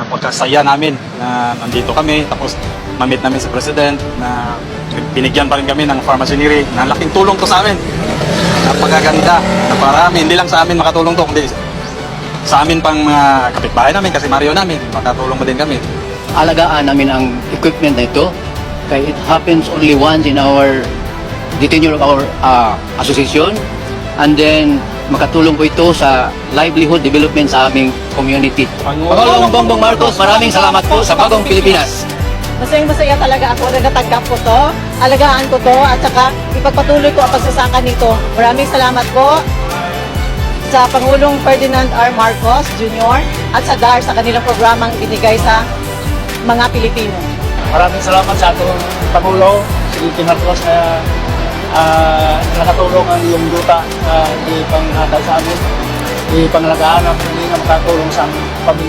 Napagkasaya namin na nandito kami, tapos mamit namin sa President na binigyan pa rin kami ng pharmacy na laking tulong to sa amin. Napakaganda, naparami, hindi lang sa amin makatulong to, kundi sa amin pang mga kapitbahay namin kasi Mario namin, makatulong mo din kami. alagaan namin ang equipment na ito. Kaya it happens only once in our the tenure of our uh, association. And then, makatulong po ito sa livelihood development sa aming community. Pangulong Bongbong Marcos, maraming salamat po sa Bagong Pilipinas. Masayang masaya talaga ako na natatanggap ko to. Alagaan ko to at saka ipagpatuloy ko ang pagsasaka nito. Maraming salamat po sa Pangulong Ferdinand R. Marcos Jr. at sa DAR sa kanilang programang binigay sa mga Pilipino. Maraming salamat sa atong Pangulo, si Marcos na uh, nakatulong ang iyong duta uh, ipanghatag sa amin, ipangalagaan ang hindi na makatulong sa aming pamilya.